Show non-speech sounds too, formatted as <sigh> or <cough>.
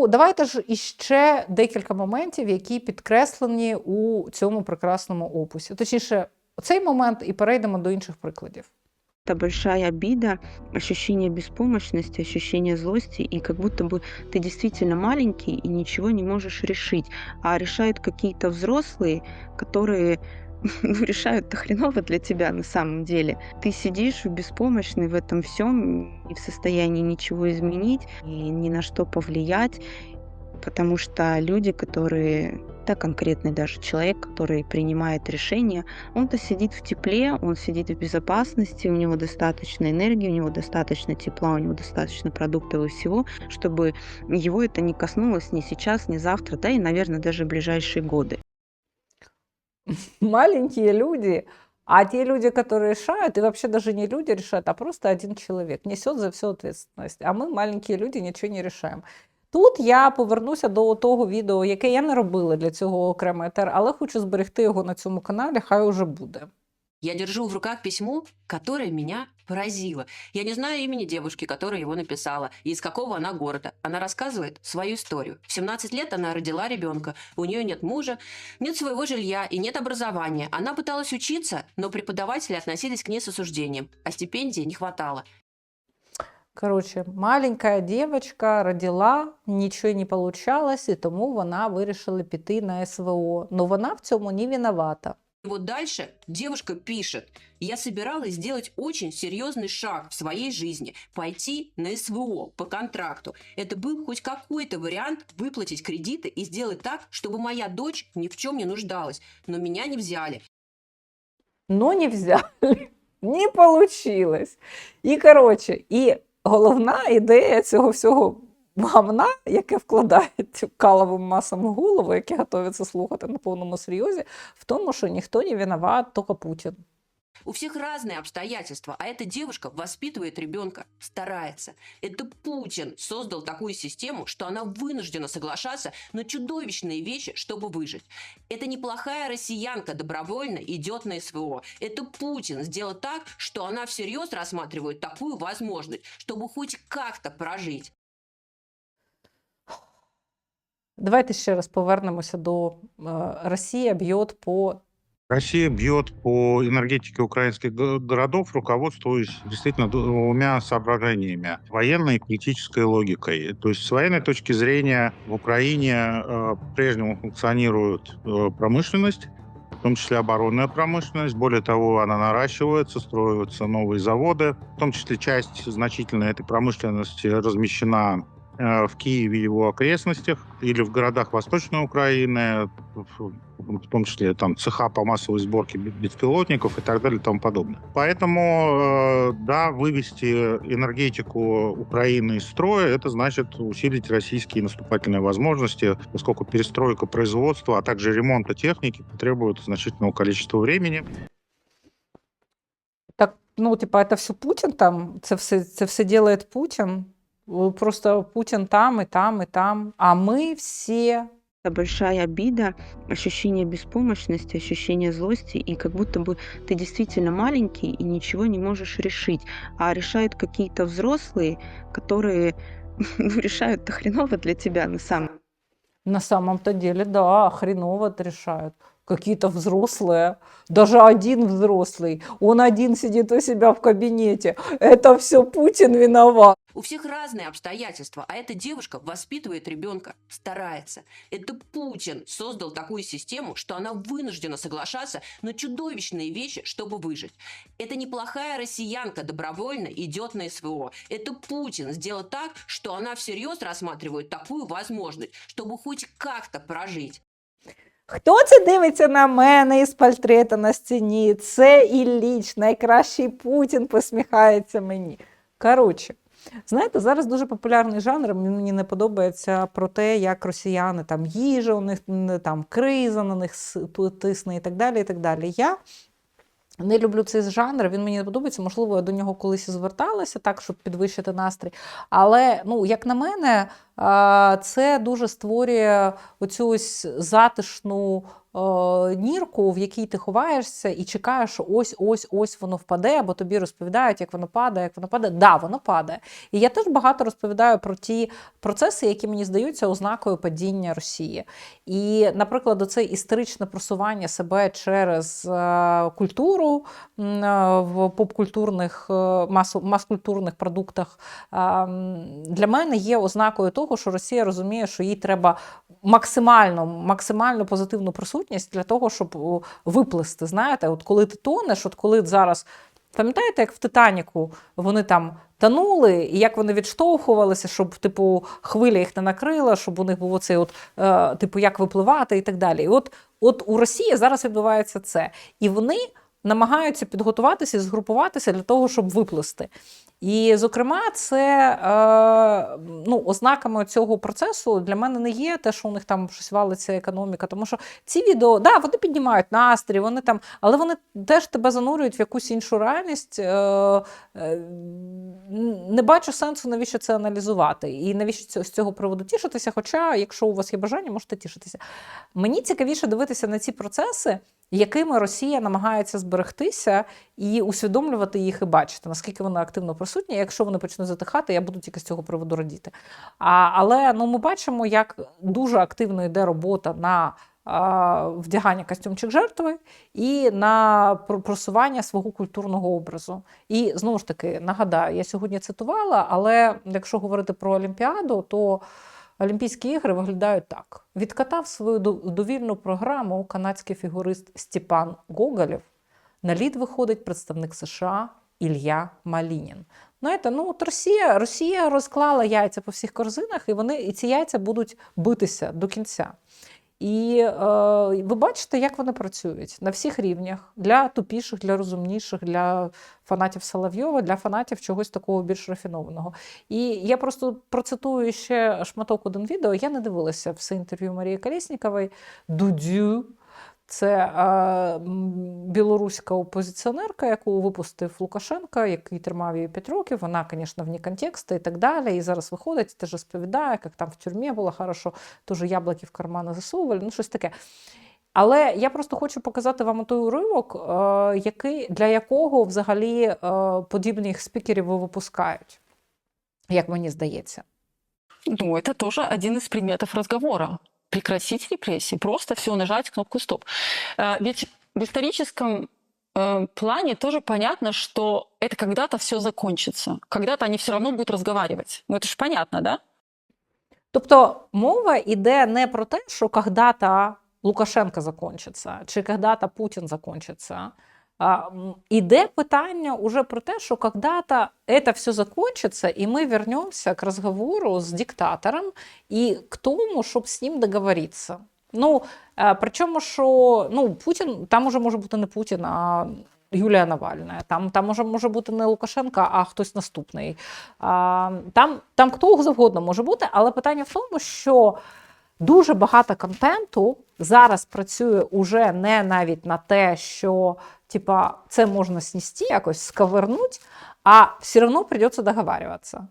Ну, давайте ж іще декілька моментів, які підкреслені у цьому прекрасному опусі. Точніше, цей момент і перейдемо до інших прикладів. Это большая обида, ощущение беспомощности, ощущение злости, и как будто бы ты действительно маленький и ничего не можешь решить, а решают какие-то взрослые, которые <laughs> ну, решают-то хреново для тебя на самом деле. Ты сидишь беспомощный в этом всем, не в состоянии ничего изменить и ни на что повлиять, потому что люди, которые, да, конкретный даже человек, который принимает решения, он-то сидит в тепле, он сидит в безопасности, у него достаточно энергии, у него достаточно тепла, у него достаточно продуктов и всего, чтобы его это не коснулось ни сейчас, ни завтра, да и, наверное, даже в ближайшие годы. <laughs> Маленькие люди, а те люди, которые решают, и вообще даже не люди решают, а просто один человек несет за всю ответственность. А ми, маленькі люди, нічого не рішаємо. Тут я повернуся до того відео, яке я не робила для цього окремо етер, але хочу зберегти його на цьому каналі, хай уже буде. Я держу в руках письмо, которое меня поразило. Я не знаю имени девушки, которая его написала, и из какого она города. Она рассказывает свою историю. В 17 лет она родила ребенка. У нее нет мужа, нет своего жилья и нет образования. Она пыталась учиться, но преподаватели относились к ней с осуждением, а стипендии не хватало. Коротше, маленька дівчинка родила, нічого не получалось, і тому вона вирішила піти на СВО. Но вона в цьому не виновата. И вот дальше девушка пишет, я собиралась сделать очень серьезный шаг в своей жизни, пойти на СВО по контракту. Это был хоть какой-то вариант выплатить кредиты и сделать так, чтобы моя дочь ни в чем не нуждалась, но меня не взяли. Но не взяли, <laughs> не получилось. І коротше, і головна ідея цього всього гамна, яке вкладають каловим масам в голову, які готуються слухати на повному серйозі, в тому, що ніхто не виноват, тільки Путін. У всех разные обстоятельства, а эта девушка воспитывает ребенка, старается. Это Путин создал такую систему, что она вынуждена соглашаться на чудовищные вещи, чтобы выжить. Это неплохая россиянка добровольно идет на СВО. Это Путин сделал так, что она всерьез рассматривает такую возможность, чтобы хоть как-то прожить. Давайте ще раз повернемося до Росія б'є по Россия бьет по энергетике украинских го- городов, руководствуясь действительно двумя соображениями. Военной и политической логикой. То есть с военной точки зрения в Украине э, по-прежнему функционирует промышленность, в том числе оборонная промышленность. Более того, она наращивается, строятся новые заводы. В том числе часть значительной этой промышленности размещена в Киеве и его окрестностях или в городах Восточной Украины, в том числе там цеха по массовой сборке бе- беспилотников и так далее и тому подобное. Поэтому, э, да, вывести энергетику Украины из строя, это значит усилить российские наступательные возможности, поскольку перестройка производства, а также ремонта техники потребует значительного количества времени. так, ну, типа, це все Путін там, це все, це все делает Путін. О, Просто Путін там, і там, і там. А ми всі Это большая обида, ощущение беспомощности, ощущение злости, и как будто бы ты действительно маленький и ничего не можешь решить, а решают какие-то взрослые, которые <laughs> ну, решают-то хреново для тебя на самом на самом-то деле, да, хреново это решают. Какие-то взрослые, даже один взрослый, он один сидит у себя в кабинете. Это все Путин виноват. У всех разные обстоятельства, а эта девушка воспитывает ребенка, старается. Это Путин создал такую систему, что она вынуждена соглашаться на чудовищные вещи, чтобы выжить. Это неплохая россиянка добровольно идет на СВО. Это Путин сделал так, что она всерьез рассматривает такую возможность, чтобы хоть как-то прожить. Хто це дивиться на мене із портрета на стіні? Це Ілліч, найкращий Путін посміхається мені. Коротше, знаєте, зараз дуже популярний жанр. Мені не подобається про те, як росіяни там їжа, у них там криза на них тисне і так далі. І так далі. Я не люблю цей жанр, він мені не подобається. Можливо, я до нього колись і зверталася, так, щоб підвищити настрій. Але, ну, як на мене, це дуже створює оцю ось затишну нірку, в якій ти ховаєшся і чекаєш, що ось ось ось воно впаде, бо тобі розповідають, як воно падає, як воно падає. Да, воно падає. І я теж багато розповідаю про ті процеси, які мені здаються ознакою падіння Росії. І, наприклад, оце історичне просування себе через е, культуру е, в попкультурних е, мас-культурних продуктах е, для мене є ознакою того, що Росія розуміє, що їй треба максимально, максимально позитивну присутність для того, щоб виплисти. Знаєте, от коли ти тонеш, от коли зараз. Пам'ятаєте, як в Титаніку вони там тонули, і як вони відштовхувалися, щоб типу хвиля їх не накрила, щоб у них був оцей от, е, типу, як випливати і так далі. І от, от у Росії зараз відбувається це. І вони намагаються підготуватися і згрупуватися для того, щоб виплисти. І, зокрема, це е, ну, ознаками цього процесу для мене не є те, що у них там щось валиться економіка. Тому що ці відео, да, вони піднімають настрій, вони там, але вони теж тебе занурюють в якусь іншу реальність. Е, е, не бачу сенсу, навіщо це аналізувати. І навіщо з цього приводу тішитися. Хоча, якщо у вас є бажання, можете тішитися. Мені цікавіше дивитися на ці процеси, якими Росія намагається зберегтися і усвідомлювати їх і бачити, наскільки вони активно присутні. Якщо вони почнуть затихати, я буду тільки з цього приводу радіти. А, але ну, ми бачимо, як дуже активно йде робота на а, вдягання костюмчик жертви і на просування свого культурного образу. І знову ж таки нагадаю, я сьогодні цитувала, але якщо говорити про Олімпіаду, то Олімпійські ігри виглядають так: відкатав свою довільну програму канадський фігурист Степан Гоголєв. На лід виходить представник США Ілья Малінін. Знаєте, ну от Росія, Росія розклала яйця по всіх корзинах, і вони і ці яйця будуть битися до кінця. І е, ви бачите, як вони працюють на всіх рівнях для тупіших, для розумніших, для фанатів Соловйова, для фанатів чогось такого більш рафінованого. І я просто процитую ще шматок один відео. Я не дивилася все інтерв'ю Марії Колєснікової. Дудю. Це білоруська опозиціонерка, яку випустив Лукашенка, який тримав її 5 років. Вона, звісно, вне контексту і так далі. І зараз виходить, теж розповідає, як там в тюрмі було хорошо, теж яблуки в кармани засовували, ну щось таке. Але я просто хочу показати вам той уривок, е, який, для якого взагалі е, подібних спікерів випускають, як мені здається. Ну, это тоже один из предметов разговора Прекратить репрессии, просто все нажать кнопку «Стоп». Э, Ведь в историческом э, плане тоже понятно, что это когда-то все закончится. Когда-то они все равно будут разговаривать. Ну, это же понятно, да? Тобто мова йде не про те, що когда-то Лукашенко закончиться, чи когда-то Путін закончиться. Іде питання уже про те, що когда-то это все закончится, і ми вернемося к разговору з диктатором і к тому, щоб з ним договоритися. Ну, причому, що ну, Путін, там уже може бути не Путін, а Юлія Навальна. Там, там може, може бути не Лукашенка, а хтось наступний. Там, там хто завгодно може бути, але питання в тому, що дуже багато контенту зараз працює уже не навіть на те, що типа, це можна снести, якось сковернуть, а все равно придеться договарюватися.